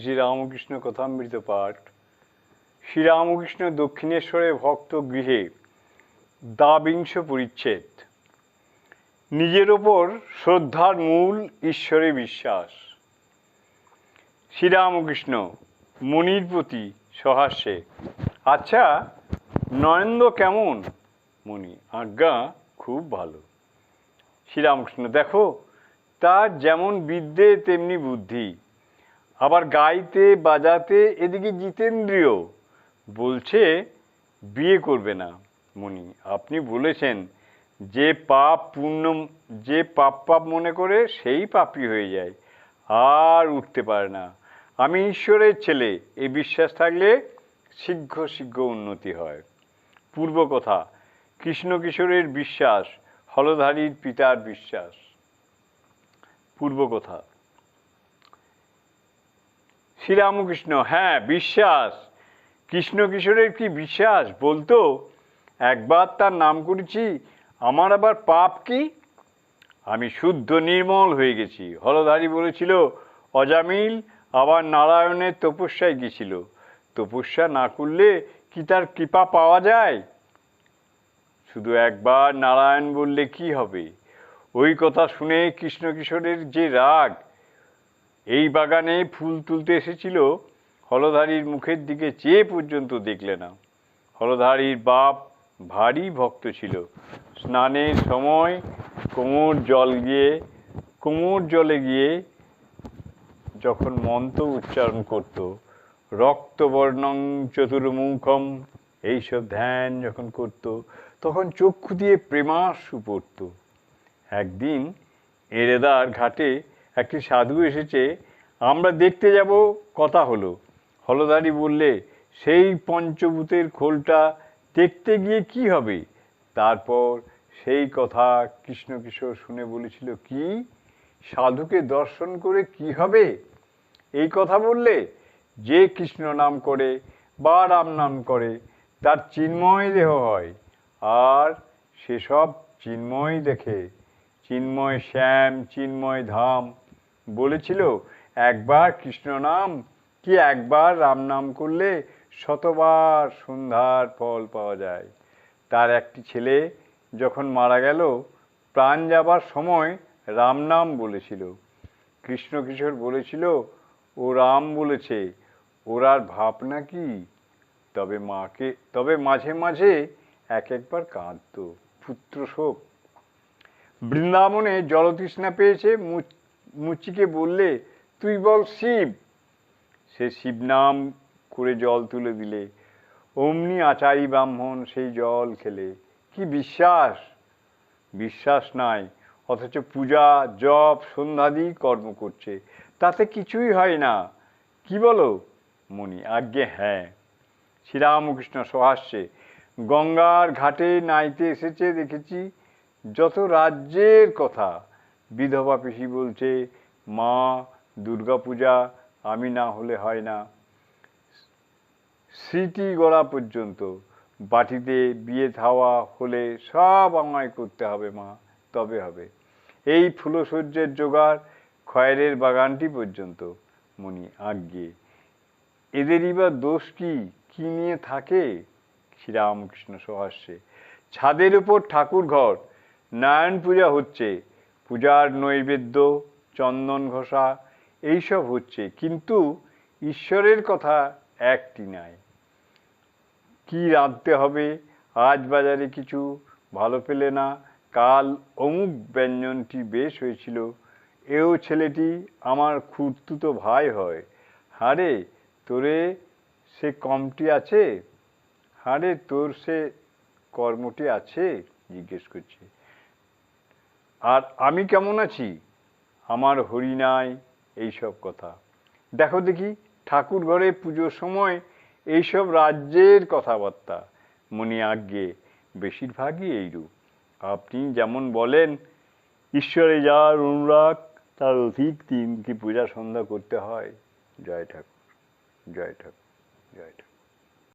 শ্রীরামকৃষ্ণ কথামৃত পাঠ। শ্রীরামকৃষ্ণ দক্ষিণেশ্বরে ভক্ত গৃহে দ্বাবিংশ পরিচ্ছেদ। নিজের ওপর শ্রদ্ধার মূল ঈশ্বরে বিশ্বাস। শ্রীরামকৃষ্ণ মনির প্রতি সহাস্যে। আচ্ছা নরেন্দ্র কেমন? মণি, আজ্ঞা খুব ভালো। শ্রীরামকৃষ্ণ, দেখো, তার যেমন বিদ্যে, তেমনি বুদ্ধি। আবার গাইতে, বাজাতে, এদিকে জিতেন্দ্রীয় বলছে, বিয়ে করবে না মণি। আপনি বলেছেন, যে পাপ পূর্ণ, যে পাপ পাপ মনে করে, সেই পাপী হয়ে যায়। আর উঠতে পারে না। আমি ঈশ্বরের ছেলে এই বিশ্বাস থাকলে শীঘ্র শীঘ্র উন্নতি হয়। পূর্ব কথা, কৃষ্ণ কিশোরের বিশ্বাস, হলধারীর পিতার বিশ্বাস। পূর্ব কথা শ্রীরামকৃষ্ণ হ্যাঁ বিশ্বাস। কৃষ্ণ কিশোরের কি বিশ্বাস? বলতো, একবার তার নাম করেছি, আমার আবার পাপ কি? আমি শুদ্ধ নির্মল হয়ে গেছি। হলধারী বলেছিল, অজামিল, আবার নারায়ণের তপস্যায় গেছিল। তপস্যা না করলে কি তার কৃপা পাওয়া যায়? শুধু একবার নারায়ণ বললে কি হবে? ওই কথা শুনে কৃষ্ণ কিশোরের যে রাগ এই বাগানে ফুল তুলতে এসেছিল, হলধারীর মুখের দিকে চেয়ে পর্যন্ত দেখলে না। হলধারীর বাপ ভারী ভক্ত ছিল। স্নানের সময় কোমর জল গিয়ে, কোমর জলে গিয়ে যখন মন্ত্র উচ্চারণ করত, রক্তবর্ণং চতুর্মুখম, এইসব ধ্যান যখন করত, তখন চক্ষু দিয়ে প্রেমাশু পড়ত একদিন এরেদার ঘাটে একটি সাধু এসেছে, আমরা দেখতে যাব, কথা হলো। হলদারি বললে, সেই পঞ্চভূতের খোলটা দেখতে গিয়ে কি হবে? তারপর সেই কথা কৃষ্ণকিশোর শুনে বলেছিল, কি? সাধুকে দর্শন করে কি হবে? এই কথা বললে, যে কৃষ্ণ নাম করে বা রাম নাম করে, তার চিন্ময় দেহ হয়। আর সেসব চিন্ময় দেখে, চিন্ময় শ্যাম, চিন্ময় ধাম বলেছিল, একবার কৃষ্ণ নাম, কি একবার রাম নাম করলে শতবার সন্ধ্যার ফল পাওয়া যায়। তার একটি ছেলে যখন মারা গেল, প্রাণ যাবার সময় রাম নাম বলেছিল। কৃষ্ণ কিশোর বলেছিল, ও রাম বলেছে, ওর আর ভাবনা কি তবে মাকে, তবে মাঝে মাঝে এক একবার কাঁদত পুত্র শোক বৃন্দাবনে জলতৃষ্ণা পেয়েছে মুচিকে বললে, তুই বল শিব। সে শিব নাম করে জল তুলে দিলে। অমনি আচারী ব্রাহ্মণ সেই জল খেলে। কি বিশ্বাস? বিশ্বাস নাই, অথচ পূজা, জপ, সন্ধ্যাদি কর্ম করছে। তাতে কিছুই হয় না। কি বলো? মণি আজ্ঞে হ্যাঁ। শ্রীরামকৃষ্ণ সহাস্যে গঙ্গার ঘাটে নাইতে এসেছে, দেখেছি। যত রাজ্যের কথা। বিধবা পিসি বলছে, মা, দুর্গাপূজা, আমি না হলে হয় না। স্মৃতি গড়া পর্যন্ত বাটিতে বিয়ে থাওয়া হলে সব আমায় করতে হবে মা, তবে হবে। এই ফুলসজ্জের জোগাড় খয়েরের বাগানটি পর্যন্ত, মনি আজ্ঞে। এদেরই বা দোষ কি? কি নিয়ে থাকে? শ্রীরামকৃষ্ণ সহাস্যে ছাদের উপর ঠাকুর ঘর নারায়ণ পূজা হচ্ছে। পূজার নৈবেদ্য, চন্দন ঘষা, এইসব হচ্ছে। কিন্তু ঈশ্বরের কথা একটি নাই। কি রাঁধতে হবে? আজ বাজারে কিছু ভালো পেলে না। কাল অমুক ব্যঞ্জনটি বেশ হয়েছিল। এও ছেলেটি আমার খুঁড়তুতো ভাই হয়। হারে তোরে সে কমটি আছে? হারে তোর সে কর্মটি আছে? জিজ্ঞেস করছে। আর আমি কেমন আছি? আমার হরি নাই, এইসব কথা। দেখো দেখি ঠাকুর ঘরে পুজোর সময় এইসব রাজ্যের কথাবার্তা, মনে আজ্ঞে বেশিরভাগই এইরূপ। আপনি যেমন বলেন, ঈশ্বরে যার অনুরাগ, তার অধিক দিন কি পূজা সন্ধ্যা করতে হয়? জয় ঠাকুর জয় ঠাকুর জয় ঠাকুর।